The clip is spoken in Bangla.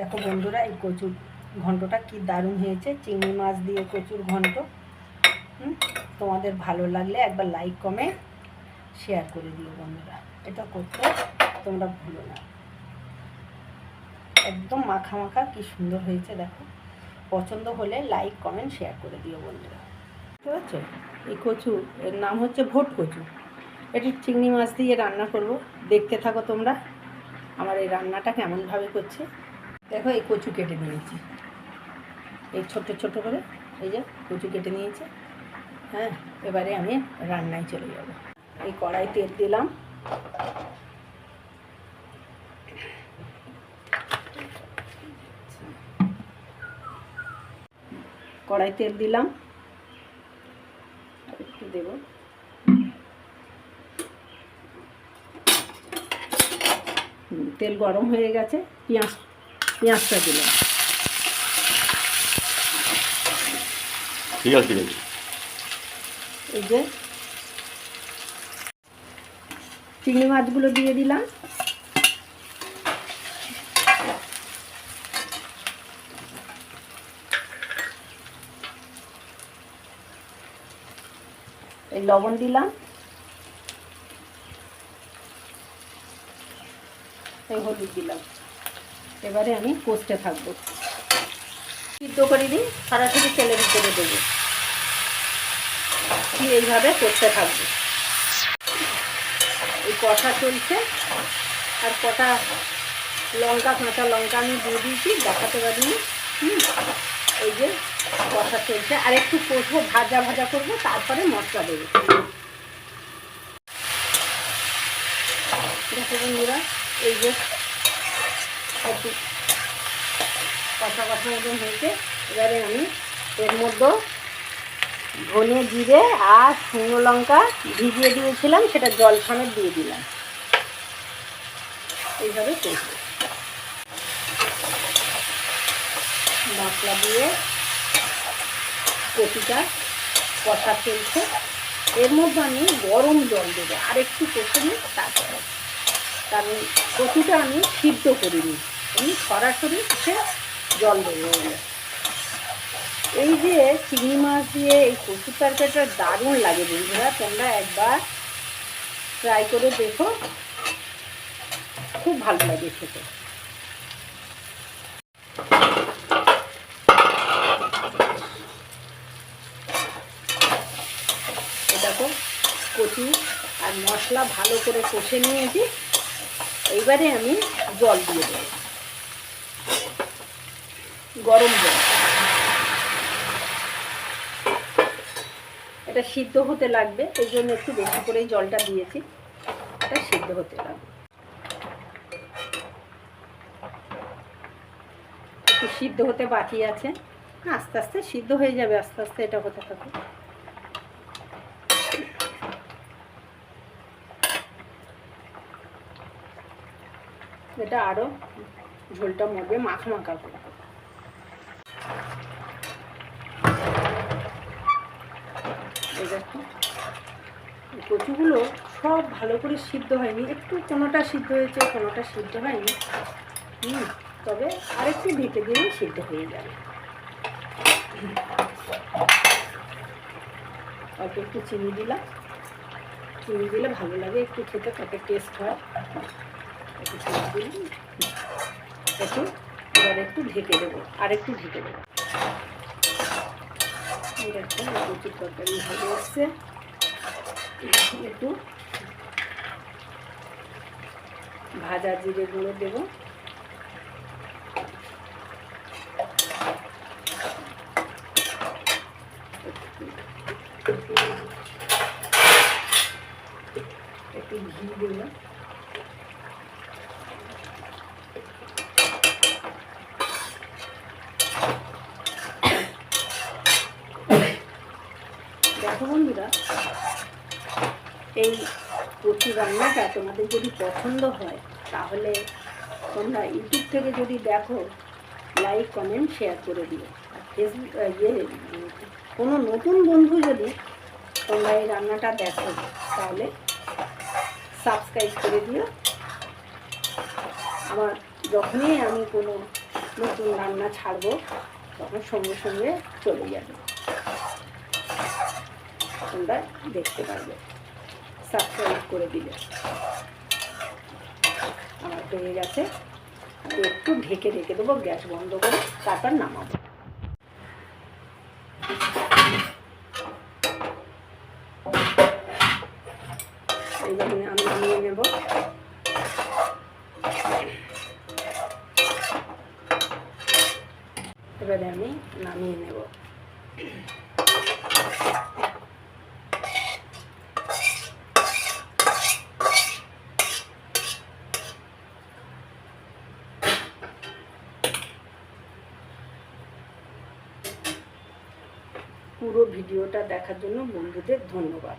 দেখো বন্ধুরা, এই কচুর ঘন্টটা কি দারুণ হয়েছে। চিংড়ি মাছ দিয়ে কচুর ঘন্ট। তোমাদের ভালো লাগলে একবার লাইক কমেন্ট শেয়ার করে দিও বন্ধুরা। এটা করতে তোমরা ভুলো না। একদম মাখা মাখা কি সুন্দর হয়েছে, দেখো। পছন্দ হলে লাইক কমেন্ট শেয়ার করে দিও বন্ধুরা। বুঝতে পারছ? এই কচু, এর নাম হচ্ছে ভোট কচু। এটি চিংড়ি মাছ দিয়ে রান্না করব। দেখতে থাকো তোমরা। আমার এই রান্নাটা কেমনভাবে করছে। দেখো, এই কচু কেটে নিয়েছি। এই ছোট ছোট করে, এই যে কচু কেটে নিয়েছি। হ্যাঁ এবারে আমি রান্নায় চলে যাব। এই কড়াই তেল দিলাম। কড়াই তেল দিলাম। একটু দেব। তেল গরম হয়ে গেছে, পেঁয়াজ পেঁয়াজটা দিলাম। ঠিক আছে ঠিক আছে। এই যে চিংড়ি মাছগুলো দিয়ে দিলাম। এই লবণ দিলাম। এই হলুদ দিলাম। এবারে আমি কষতে থাকব। সিদ্ধ করে দিই সরাসরি তেলের ভিতরে দেবো। এইভাবে করতে থাকব। এই কষা চলছে। আর কটা লঙ্কা, কাঁচা লঙ্কা আমি দিয়ে দিয়েছি, দেখাতে পারিনি। হুম, এই যে কষা চলছে। আর একটু কষবো, ভাজা ভাজা করব, তারপরে মশলা দেবো। দেখো বন্ধুরা, এই যে একটু কষা কষা মতন হয়েছে। এবারে আমি এর মধ্যে ধনে জিরে আর শুকনো লঙ্কা ভিজিয়ে দিয়েছিলাম, সেটা জল সমেত দিয়ে দিলাম। এইভাবে করব। মশলা দিয়ে কপিটা কষা চলছে। এর মধ্যে আমি গরম জল দেবো। আর একটু কষে নিই তারপরে কারণ কচুটা আমি সিদ্ধ করিনি। আমি সরাসরি সে জল দেবো। এই যে চিংড়ি মাছ দিয়ে এই কচুর তরকারিটা দারুণ লাগে বন্ধুরা, তোমরা একবার ট্রাই করে দেখো। খুব ভালো লাগে খেতে। দেখো, কচু আর মশলা ভালো করে কষে নিয়েছি। এইবারে আমি জল দিয়ে দেবো। গরম জল। এটা সিদ্ধ হতে লাগবে, এই জন্য একটু বেশি করেই জলটা দিয়েছি। এটা সিদ্ধ হতে লাগবে। একটু সিদ্ধ হতে বাকি আছে। আস্তে আস্তে সিদ্ধ হয়ে যাবে, আস্তে আস্তে এটা হতে থাকে এটা আরও ঝোলটা মরবে মাখা মাখা করে। কচুগুলো সব ভালো করে সিদ্ধ হয়নি, একটু কোনোটা সিদ্ধ হয়েছে, কোনোটা সিদ্ধ হয়নি। হুম, তবে আরেকটু ঢেকে দিলেই সিদ্ধ হয়ে যাবে। অল্প একটু চিনি দিলাম। চিনি দিলে ভালো লাগে, একটু খেতে তাতে টেস্ট হয়। একটু দিলাম একটু এবার একটু ঢেকে দেবো, আর একটু ঢেকে দেবো। এই দেখো কচুর তরকারি ভালো এসছে একটু ভাজা জিরে গুঁড়ো দেবো। একটু ঘি দেবো দেখো বন্ধুরা এই কচু রান্নাটা তোমাদের যদি পছন্দ হয়, তাহলে তোমরা ইউটিউব থেকে যদি দেখো লাইক কমেন্ট শেয়ার করে দিও। আর ফেসবুক ইয়ে কোনো নতুন বন্ধু যদি তোমরা এই রান্নাটা দেখো, তাহলে সাবস্ক্রাইব করে দিও। আমার যখনই আমি কোনো নতুন রান্না ছাড়বো, তখন সঙ্গে সঙ্গে চলে যাবে। তোমরা দেখতে পারবে। সাবস্ক্রাইব করে দিলে আমার হয়ে গেছে। একটু ঢেকে ঢেকে দেবো, গ্যাস বন্ধ করে তারপর নামাবো। আমি নামিয়ে নেব। এবারে আমি নামিয়ে নেব। পুরো ভিডিওটা দেখার জন্য বন্ধুদের ধন্যবাদ।